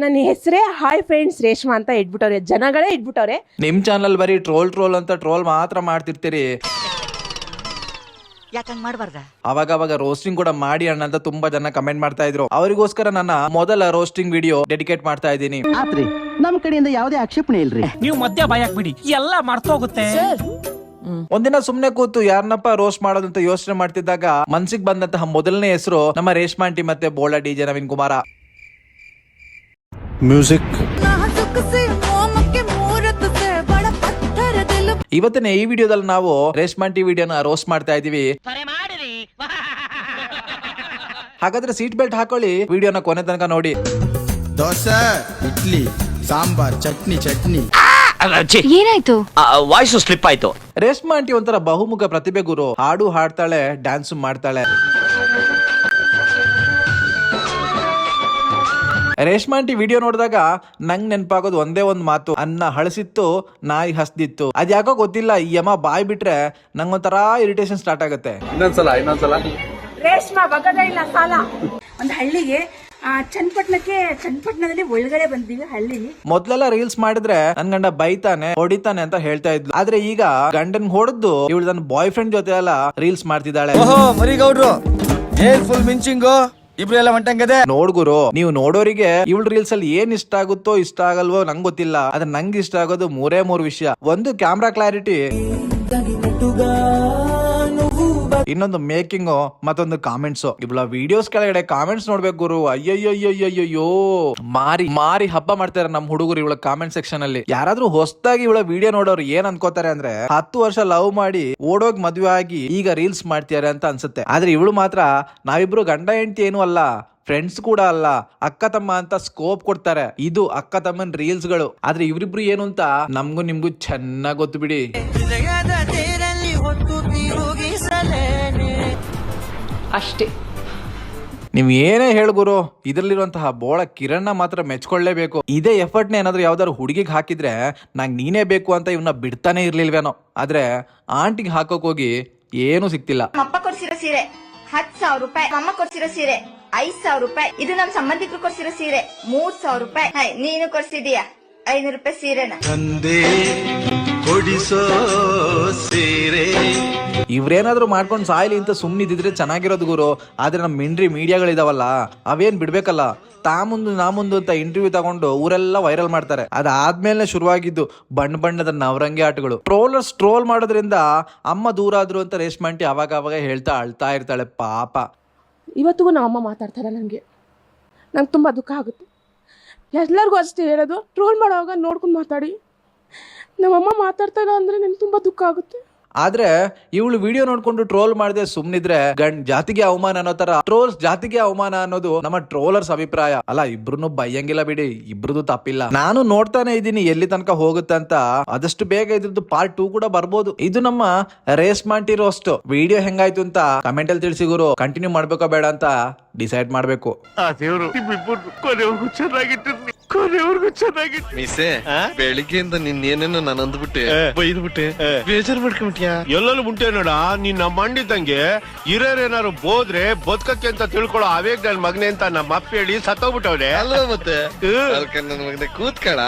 ನನ್ನ ಹೆಸರೇ hi friends Reshma ಅಂತ ಇಟ್ಬಿಟ್ಟವ್ರೆ. ಜನಗಳೇ ಇಟ್ಬಿಟ್ಟವ್ರೆ. ನಿಮ್ ಚಾನಲ್ ಬರೀ ಟ್ರೋಲ್ ಟ್ರೋಲ್ ಅಂತ ಟ್ರೋಲ್ ಮಾತ್ರ ಮಾಡ್ತಿರ್ತೀರಿ. ಯಾಕಂಗ್ ಮಾಡ್ಬಾರ್ದ? ಅವಾಗ ಅವಾಗ ರೋಸ್ಟಿಂಗ್ ಕೂಡ ಮಾಡಿ ಅಣ್ಣ ಅಂತ ತುಂಬಾ ಜನ ಕಮೆಂಟ್ ಮಾಡ್ತಾ ಇದ್ರು. ಅವರಿಗೋಸ್ಕರ ನನ್ನ ಮೊದಲ ರೋಸ್ಟಿಂಗ್ ವಿಡಿಯೋ ಡೆಡಿಕೇಟ್ ಮಾಡ್ತಾ ಇದ್ದೀನಿ. ಆತ್ರಿ ನಮ್ ಕಡೆಯಿಂದ ಯಾವುದೇ ಆಕ್ಷೇಪಣೆ ಇಲ್ರಿ. ನೀವು ಮಧ್ಯ ಬಾಯಾಕ್ ಬಿಡಿ ಎಲ್ಲ ಮರ್ತೋಗುತ್ತೆ. ಒಂದಿನ ಸುಮ್ನೆ ಕೂತು ಯಾರನ್ನಪ್ಪ ರೋಸ್ಟ್ ಮಾಡೋದಂತ ಅಂತ ಯೋಚನೆ ಮಾಡ್ತಿದ್ದಾಗ ಮನ್ಸಿಗೆ ಬಂದಂತಹ ಮೊದಲನೇ ಹೆಸರು ನಮ್ಮ ರೇಷ್ಮಾ ಆಂಟಿ ಮತ್ತೆ ಬೋಳ D J Naveen Kumara. Music. ಇವತ್ತಿನ ಈ ವಿಡಿಯೋದಲ್ಲಿ ನಾವು ರೇಷ್ಮಾ ಟಿ ವಿಡಿಯೋನ ರೋಸ್ಟ್ ಮಾಡ್ತಾ ಇದೀವಿ ಹಾಗಾದ್ರೆ ಸೀಟ್ ಬೆಲ್ಟ್ ಹಾಕೊಳ್ಳಿ ವಿಡಿಯೋನ ಕೊನೆ ತನಕ ನೋಡಿ. ದೋಸೆ ಇಡ್ಲಿ ಸಾಂಬಾರ್ ಚಟ್ನಿ ಚಟ್ನಿ. ಏನಾಯ್ತು? ವಾಯ್ಸ್ ಸ್ಲಿಪ್ ಆಯ್ತು. ರೇಷ್ಮಾ ಆಂಟಿ ಒಂಥರ ಬಹುಮುಖ ಪ್ರತಿಭೆ ಗುರು. ಹಾಡು ಹಾಡ್ತಾಳೆ ಡ್ಯಾನ್ಸ್ ಮಾಡ್ತಾಳೆ. ರೇಷ್ಮಾ ಆಂಟಿ ವಿಡಿಯೋ ನೋಡಿದಾಗ ನಂಗ್ ನೆನಪಾಗೋದು ಒಂದೇ ಒಂದ್ ಮಾತು. ಅನ್ನ ಹಳಸಿತ್ತು ನಾಯಿ ಹಸ್ದಿತ್ತು. ಅದ್ಯಾಕೋ ಗೊತ್ತಿಲ್ಲ ಈ ಯಮ ಬಾಯ್ ಬಿಟ್ರೆ ನಂಗೊಂಥರ ಇರಿಟೇಷನ್ ಸ್ಟಾರ್ಟ್ ಆಗುತ್ತೆ. ರೇಷ್ಮಾ ಬಗದ ಇಲ್ಲ ಸಾಲ. ಒಂದು ಹಳ್ಳಿಗೆ ಆ, ಚನ್ನಪಟ್ಟಣಕ್ಕೆ ಚನ್ನಪಟ್ಟಣದಲ್ಲಿ ಒಳಗಡೆ ಬಂದಿವಿ ಹಳ್ಳಿಗೆ ಮೊದ್ಲೆಲ್ಲ ರೀಲ್ಸ್ ಮಾಡಿದ್ರೆ ನನ್ ಗಂಡ ಬೈತಾನೆ ಹೊಡಿತಾನೆ ಅಂತ ಹೇಳ್ತಾ ಇದ್ಲು. ಆದ್ರೆ ಈಗ ಗಂಡನ್ ಹೊಡೆದು ಇವಳು ನನ್ನ ಬಾಯ್ ಫ್ರೆಂಡ್ ಜೊತೆ ಎಲ್ಲ ರೀಲ್ಸ್ ಮಾಡ್ತಿದ್ದಾಳೆ. ಓಹೋ ಮರಿಗೌಡ್ರು. ಏನ್ ಫುಲ್ ಮಿಂಚಿಂಗು? ಇಬ್ರು ಎಲ್ಲ ಹೊಂಟಂಗದೆ ನೋಡ್ಗುರು ನೀವು ನೋಡೋರಿಗೆ ಇವಳ ರೀಲ್ಸ್ ಅಲ್ಲಿ ಏನ್ ಇಷ್ಟ ಆಗುತ್ತೋ ಇಷ್ಟ ಆಗಲ್ವೋ ನಂಗ್ ಗೊತ್ತಿಲ್ಲ. ಆದ್ರೆ ನಂಗೆ ಇಷ್ಟ ಆಗೋದು ಮೂರೇ ಮೂರ್ ವಿಷಯ. ಒಂದು ಕ್ಯಾಮ್ರಾ ಕ್ಲಾರಿಟಿ ಇನ್ನೊಂದು ಮೇಕಿಂಗ್, ಮತ್ತೊಂದು ಕಾಮೆಂಟ್ಸ್. ಇವಳ ವಿಡಿಯೋಸ್ ಕೆಳಗಡೆ ಕಾಮೆಂಟ್ಸ್ ನೋಡ್ಬೇಕು ಗುರು. ಅಯ್ಯಯ್ಯಯ್ಯಯ್ಯೋ ಮಾರಿ ಮಾರಿ ಹಬ್ಬ ಮಾಡ್ತಾರೆ ನಮ್ ಹುಡುಗರು ಇವಳ ಕಾಮೆಂಟ್ ಸೆಕ್ಷನ್ ಅಲ್ಲಿ. ಯಾರಾದ್ರೂ ಹೊಸದಾಗಿ ಇವಳ ವಿಡಿಯೋ ನೋಡೋರು ಏನ್ ಅನ್ಕೋತಾರೆ ಅಂದ್ರೆ, ಹತ್ತು ವರ್ಷ ಲವ್ ಮಾಡಿ ಓಡೋಗ್ ಮದ್ವೆ ಆಗಿ ಈಗ ರೀಲ್ಸ್ ಮಾಡ್ತಿದ್ದಾರೆ ಅಂತ ಅನ್ಸುತ್ತೆ. ಆದ್ರೆ ಇವಳು ಮಾತ್ರ, ನಾವಿಬ್ರು ಗಂಡ ಹೆಂಡತಿ ಏನು ಅಲ್ಲ ಫ್ರೆಂಡ್ಸ್ ಕೂಡ ಅಲ್ಲ, ಅಕ್ಕ ತಮ್ಮ ಅಂತ ಸ್ಕೋಪ್ ಕೊಡ್ತಾರೆ. ಇದು ಅಕ್ಕ ತಮ್ಮನ್ ರೀಲ್ಸ್ಗಳು. ಆದ್ರೆ ಇವ್ರಿಬ್ರು ಏನು ಅಂತ ನಮ್ಗೂ ನಿಮ್ಗೂ ಚೆನ್ನಾಗ್ ಗೊತ್ತು ಬಿಡಿ. ಅಷ್ಟೇ. ನೀವ್ ಏನೇ ಹೇಳು ಗುರು ಇದ್ರಲ್ಲಿರುವಂತಹ ಬೋಳ ಕಿರಣ್ನ ಮಾತ್ರ ಮೆಚ್ಕೊಳ್ಳೇಬೇಕು. ಇದೇ ಎಫರ್ಟ್ನ ಏನಾದ್ರೂ ಯಾವ್ದಾದ್ರು ಹುಡುಗಿಗೆ ಹಾಕಿದ್ರೆ ನಂಗೆ ನೀನೇ ಬೇಕು ಅಂತ ಇವನ್ನ ಬಿಡ್ತಾನೆ ಇರ್ಲಿಲ್ವೇನೋ. ಆದ್ರೆ ಆಂಟಿಗೆ ಹಾಕೋಕ್ ಹೋಗಿ ಏನೂ ಸಿಕ್ತಿಲ್ಲ ಅಪ್ಪ ಕೊಡ್ಸಿರೋ ಸೀರೆ ಹತ್ ಸಾವಿರ ರೂಪಾಯಿ ಅಮ್ಮ ಕೊಡ್ಸಿರೋ ಸೀರೆ ಐದ್ ಸಾವಿರ ರೂಪಾಯಿ ಇದು ನಮ್ ಸಂಬಂಧಿಕರು ಕೊಡ್ಸಿರೋ ಸೀರೆ ಮೂರ್ ಸಾವಿರ ರೂಪಾಯಿ. ಹೈ, ನೀನು ಕೊಡ್ಸಿದೀಯ ಐನೂರು ರೂಪಾಯಿ ಸೀರೆನ. ತಂದೆ ಕೊಡಿಸೋ ಸೀರೆ ಇವ್ರೇನಾದ್ರೂ ಮಾಡ್ಕೊಂಡು ಸಾಯ್ಲಿ ಅಂತ ಸುಮ್ಮನಿದ್ರೆ ಚೆನ್ನಾಗಿರೋದು ಗುರು. ಆದ್ರೆ ನಮ್ಮ ಮಿಂಡ್ರಿ ಮೀಡಿಯಾಗಳಿದಾವಲ್ಲ, ಅವೇನ್ ಬಿಡ್ಬೇಕಲ್ಲ? ತಾ ಮುಂದು ನಾ ಮುಂದು ಅಂತ ಇಂಟರ್ವ್ಯೂ ತಗೊಂಡು ಊರೆಲ್ಲ ವೈರಲ್ ಮಾಡ್ತಾರೆ. ಅದಾದ್ಮೇಲೆ ಶುರುವಾಗಿದ್ದು ಬಣ್ಣ ಬಣ್ಣದ ನವರಂಗಿ ಆಟಗಳು. ಟ್ರೋಲರ್ಸ್ ಟ್ರೋಲ್ ಮಾಡೋದ್ರಿಂದ ಅಮ್ಮ ದೂರ ಆದ್ರು ಅಂತ ರೇಷ್ಮೆ ಆಂಟಿ ಅವಾಗ ಅವಾಗ ಹೇಳ್ತಾ ಅಳ್ತಾ ಇರ್ತಾಳೆ ಪಾಪ. ಇವತ್ತಿಗೂ ನಮ್ಮಮ್ಮ ಮಾತಾಡ್ತಾರೆ ನನಗೆ. ನಂಗೆ ತುಂಬ ದುಃಖ ಆಗುತ್ತೆ. ಎಲ್ಲರಿಗೂ ಅಷ್ಟೇ ಹೇಳೋದು ಟ್ರೋಲ್ ಮಾಡೋವಾಗ ನೋಡ್ಕೊಂಡು ಮಾತಾಡಿ. ನಮ್ಮಮ್ಮ ಮಾತಾಡ್ತಾ ಇಲ್ಲ ಅಂದರೆ ನಂಗೆ ತುಂಬ ದುಃಖ ಆಗುತ್ತೆ. ಆದ್ರೆ ಇವಳು ವಿಡಿಯೋ ನೋಡ್ಕೊಂಡು ಟ್ರೋಲ್ ಮಾಡದೆ ಸುಮ್ನಿದ್ರೆ ಗಂಡ್ ಜಾತಿಗೆ ಅವಮಾನ ಅನ್ನೋ ತರ. ಟ್ರೋಲ್ಸ್ ಜಾತಿಗೆ ಅವಮಾನ ಅನ್ನೋದು ನಮ್ಮ ಟ್ರೋಲರ್ಸ್ ಅಭಿಪ್ರಾಯ. ಅಲ್ಲ ಇಬ್ರು ಬೈಯಂಗಿಲ್ಲ ಬಿಡಿ. ಇಬ್ರದು ತಪ್ಪಿಲ್ಲ. ನಾನು ನೋಡ್ತಾನೆ ಇದ್ದೀನಿ ಎಲ್ಲಿ ತನಕ ಹೋಗುತ್ತೆ ಅಂತ. ಆದಷ್ಟು ಬೇಗ ಇದ್ರದ್ದು ಪಾರ್ಟ್ ಟೂ ಕೂಡ ಬರ್ಬೋದು. ಇದು ನಮ್ಮ ರೇಸ್ ರೋಸ್ಟ್ ವಿಡಿಯೋ ಹೆಂಗಾಯ್ತು ಅಂತ ಕಮೆಂಟ್ ಅಲ್ಲಿ ತಿಳಿಸಿಗುರು ಕಂಟಿನ್ಯೂ ಮಾಡ್ಬೇಕೋ ಬೇಡ ಅಂತ ಡಿಸೈಡ್ ಮಾಡ್ಬೇಕು. ಮಿಸೆ ಬೆಳಿಗ್ಗೆಯಿಂದ ನಿನ್ನೇನೇನೋ ನಾನು ಅಂದ್ಬಿಟ್ಟೆ. ಬೈದ್ಬಿಟ್ಟೆ. ಬೇಜಾರ್ ಮಾಡ್ಕೊಂಬಿಟ್ಯಾ ಎಲ್ಲೆಲ್ಲೂ ಉಂಟೆ ನೋಡ. ನಿನ್ನ ಮಂಡಿದ್ದಂಗೆ ಹಿರಿಯರೇನಾರು ಬೋದ್ರೆ ಬದುಕಕ್ಕೆ ಅಂತ ತಿಳ್ಕೊಳ್ಳೋ ಅವೇಗ್ ನನ್ ಮಗನೆ ಅಂತ ನಮ್ಮ ಅಪ್ಪ ಹೇಳಿ ಸತ್ತೋಗ್ಬಿಟ್ಟವ್ರೆ. ಅಲ್ವಾ ಮತ್ತೆ? ಅದಕ್ಕೆ ನನ್ನ ಮಗನೆ ಕೂತ್ಕಳ.